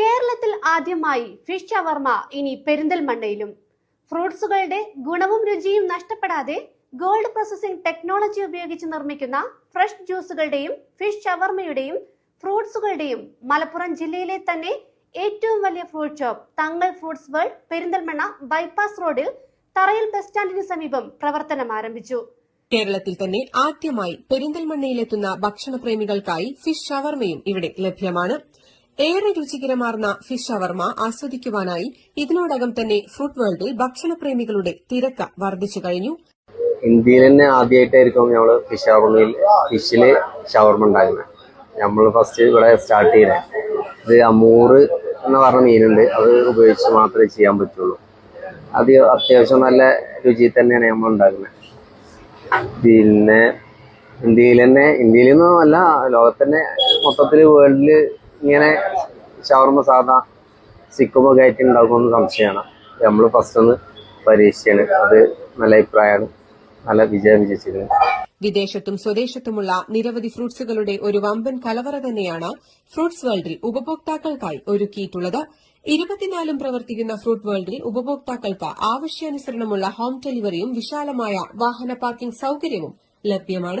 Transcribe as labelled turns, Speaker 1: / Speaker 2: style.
Speaker 1: കേരളത്തിൽ ആദ്യമായി ഫിഷ് ഷവർമ ഇനി പെരിന്തൽമണ്ണയിലും. ഫ്രൂട്ട്സുകളുടെ ഗുണവും രുചിയും നഷ്ടപ്പെടാതെ ഗോൾഡ് പ്രോസസ്സിംഗ് ടെക്നോളജി ഉപയോഗിച്ച് നിർമ്മിക്കുന്ന ഫ്രഷ് ജ്യൂസുകളുടെയും ഫിഷ് ഷവർമയുടെയും ഫ്രൂട്ട്സുകളുടെയും മലപ്പുറം ജില്ലയിലെ തന്നെ ഏറ്റവും വലിയ fruit shop Thangal fruits world Perinthalmanna bypass റോഡിൽ തറയിൽ ബസ് സ്റ്റാൻഡിന് സമീപം പ്രവർത്തനം ആരംഭിച്ചു.
Speaker 2: കേരളത്തിൽ തന്നെ ആദ്യമായി പെരിന്തൽമണ്ണയിലെത്തുന്ന ഭക്ഷണപ്രേമികൾക്കായി ഫിഷ് ഷവർമയും ഇവിടെ ലഭ്യമാണ്. ഏറെ രുചികരമാർന്ന ഫിഷ് ഷവർമ ആസ്വദിക്കുവാനായി ഇതിനോടകം തന്നെ ഫുഡ് വേൾഡിൽ ഭക്ഷണപ്രേമികളുടെ തിരക്ക് വർദ്ധിച്ചു കഴിഞ്ഞു.
Speaker 3: ഇന്ത്യയിൽ തന്നെ ആദ്യമായിട്ടായിരിക്കും ഞങ്ങൾ ഫിഷ് ഷവർമയിൽ ഫിഷിൽ ഷവർമ ഉണ്ടാകുന്നത് നമ്മൾ ഫസ്റ്റ് ഇവിടെ സ്റ്റാർട്ട് ചെയ്തത് ഇത് അമൂറ് എന്ന് പറഞ്ഞ മീനുണ്ട്. അത് ഉപയോഗിച്ച് മാത്രമേ ചെയ്യാൻ പറ്റുള്ളൂ. അത് അത്യാവശ്യം നല്ല രുചിയിൽ തന്നെയാണ് നമ്മൾ ഉണ്ടാക്കുന്നത്. പിന്നെ ഇന്ത്യയിൽ തന്നെ ഇന്ത്യയിൽ നിന്നല്ല ലോകത്തന്നെ മൊത്തത്തിൽ വേൾഡിൽ ഇങ്ങനെ ഷവർമ സാധാ സിക്കുമൊക്കെ കയറ്റി ഉണ്ടാക്കുമെന്ന് സംശയമാണ്. നമ്മൾ ഫസ്റ്റ് ഒന്ന് പരീക്ഷിച്ചാണ്. അത് നല്ല അഭിപ്രായമാണ്. നല്ല വിജയം വിജയിച്ചിരുന്നു
Speaker 2: വിദേശത്തും സ്വദേശത്തുമുള്ള നിരവധി ഫ്രൂട്ട്സുകളുടെ ഒരു വമ്പൻ കലവറ തന്നെയാണ് ഫ്രൂട്ട്സ് വേൾഡിൽ ഉപഭോക്താക്കൾക്കായി ഒരുക്കിയിട്ടുള്ളത്. ഇരുപത്തിനാലും പ്രവർത്തിക്കുന്ന ഫ്രൂട്ട് വേൾഡിൽ ഉപഭോക്താക്കൾക്ക് ആവശ്യാനുസരണമുള്ള ഹോം ഡെലിവറിയും വിശാലമായ വാഹന പാർക്കിംഗ് സൌകര്യവും ലഭ്യമാണ്.